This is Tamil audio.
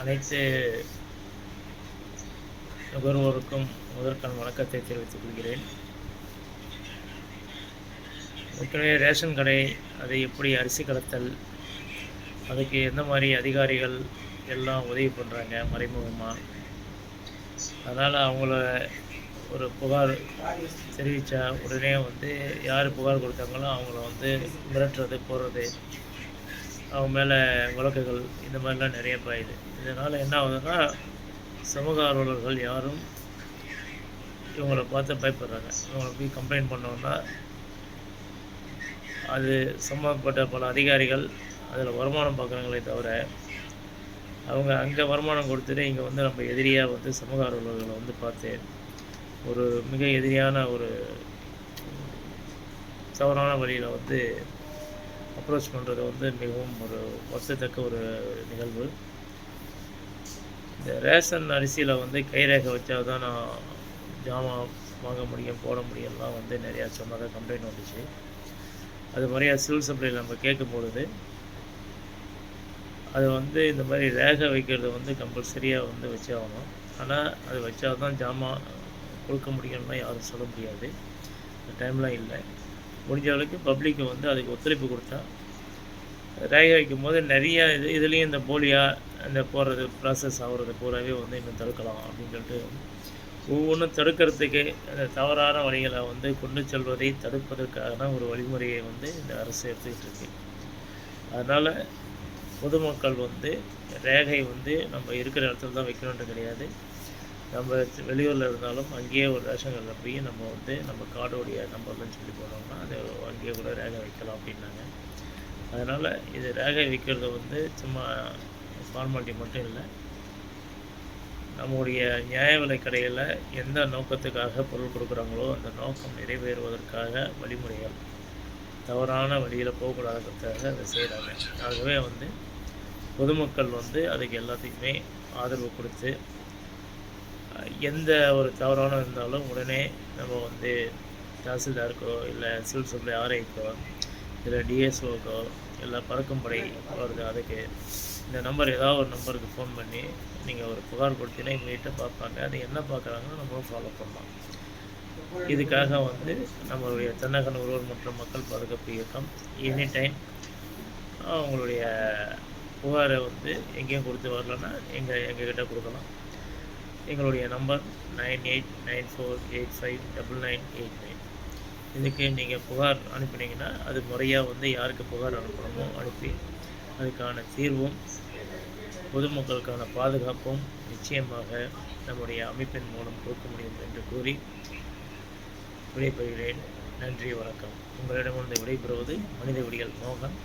அனைத்து நுகர்வோருக்கும் முதற்கண் வணக்கத்தை தெரிவித்துக் கொள்கிறேன். ஏற்கனவே ரேஷன் கடை அதை எப்படி அரிசி கடத்தல் அதுக்கு எந்த மாதிரி அதிகாரிகள் எல்லாம் உதவி பண்ணுறாங்க மறைமுகமாக அதனால் அவங்கள ஒரு புகார் தெரிவித்தா உடனே வந்து யார் புகார் கொடுத்தாங்களோ அவங்கள வந்து மிரட்டுறது போடுறது அவங்க மேலே வழக்குகள் இந்த மாதிரிலாம் நிறைய பாயுது. இதனால் என்ன ஆகுதுன்னா சமூக ஆர்வலர்கள் யாரும் இவங்களை பார்த்து பயப்படுறாங்க. இவங்களை போய் கம்ப்ளைண்ட் பண்ணோம்னா அது சம்மந்தப்பட்ட பல அதிகாரிகள் அதில் வருமானம் பார்க்குறாங்களே தவிர அவங்க அங்கே வருமானம் கொடுத்துட்டு இங்கே வந்து நம்ம எதிரியாக வந்து சமூக ஆர்வலர்களை வந்து பார்த்து ஒரு மிக எதிரியான ஒரு தவறான வழியில் வந்து அப்ரோச் பண்ணுறது வந்து மிகவும் ஒரு வருஷத்தக்க ஒரு நிகழ்வு. இந்த ரேஷன் அரிசியில் வந்து கைரேகை வச்சா தான் நான் ஜாமான் வாங்க முடியும் போட முடியும்லாம் வந்து நிறையா சொன்னதாக கம்ப்ளைண்ட் வந்துச்சு. அது மாதிரியா சிவில் சப்ளையில் நம்ம கேட்கும் பொழுது அது வந்து இந்த மாதிரி ரேகை வைக்கிறது வந்து கம்பல்சரியாக வந்து வச்சே ஆகணும் ஆனால் அது வச்சா தான் ஜாமான் கொடுக்க முடியும்னா யாரும் சொல்ல முடியாது. அந்த டைம்லாம் இல்லை முடிஞ்ச அளவுக்கு பப்ளிக்கு வந்து அதுக்கு ஒத்துழைப்பு கொடுத்தா ரேகை வைக்கும் போது நிறையா இது இதுலேயும் இந்த போலியா இந்த போடுறது ப்ராசஸ் ஆகுறது பூராவே வந்து இன்னும் தடுக்கலாம் அப்படின்னு சொல்லிட்டு ஒவ்வொன்றும் தடுக்கிறதுக்கு அந்த தவறான வழிகளை வந்து கொண்டு செல்வதை தடுப்பதற்கான ஒரு வழிமுறையை வந்து இந்த அரசு எடுத்துக்கிட்டு இருக்கு. அதனால் பொதுமக்கள் வந்து ரேகை வந்து நம்ம இருக்கிற இடத்துல தான் வைக்கணுன்றது கிடையாது. நம்ம வெளியூரில் இருந்தாலும் அங்கேயே ஒரு ரேஷன் கடையில் போய் நம்ம வந்து நம்ம கார்டோடைய நம்பர்லன்னு சொல்லி போனோம்னா அதை அங்கேயே கூட ரேகை வைக்கலாம் அப்படின்னாங்க. அதனால் இது ரேகை வைக்கிறது வந்து சும்மா ஃபார்மாலிட்டி மட்டும் இல்லை. நம்முடைய நியாய விலை கடையில் எந்த நோக்கத்துக்காக பொருள் கொடுக்குறாங்களோ அந்த நோக்கம் நிறைவேறுவதற்காக வழிமுறைகள். தவறான வழியில் போகக்கூடாதுக்காக அதை செய்கிறாங்க ஆகவே வந்து பொதுமக்கள் வந்து அதுக்கு எல்லாத்துக்குமே ஆதரவு கொடுத்து எந்த ஒரு தவறான இருந்தாலும் உடனே நம்ம வந்து தாசில்தாருக்கோ இல்லை சிவில் சப்ளை ஆர்ஐக்கோ இல்லை டிஎஸ்ஓக்கோ இல்லை பறக்கும் படை வருது அதுக்கு இந்த நம்பர் ஏதாவது ஒரு நம்பருக்கு ஃபோன் பண்ணி நீங்கள் ஒரு புகார் கொடுத்தீங்கன்னா இமீடியட்டாக பார்ப்பாங்க. அது என்ன பார்க்குறாங்கன்னு நம்மளும் ஃபாலோ பண்ணலாம். இதுக்காக வந்து நம்மளுடைய தென்னக நுகர்வோர் மற்றும் மக்கள் பாதுகாப்பு இயக்கம் எனி டைம் அவங்களுடைய புகாரை வந்து எங்கேயும் கொடுத்து வரலன்னா எங்கள் எங்ககிட்ட கொடுக்கலாம். எங்களுடைய number nine eight nine four eight five double nine eight nine. இதுக்கு நீங்கள் புகார் அனுப்பினீங்கன்னா அது முறையாக வந்து யாருக்கு புகார் அனுப்பணுமோ அனுப்பி அதுக்கான தீர்வும் பொதுமக்களுக்கான பாதுகாப்பும் நிச்சயமாக நம்முடைய அமைப்பின் மூலம் கொடுக்க முடியும் என்று கூறி விடைபெறுகிறேன். நன்றி வணக்கம். உங்களிடமிருந்து விடைபெறுவது மனித விடியல் மோகன்.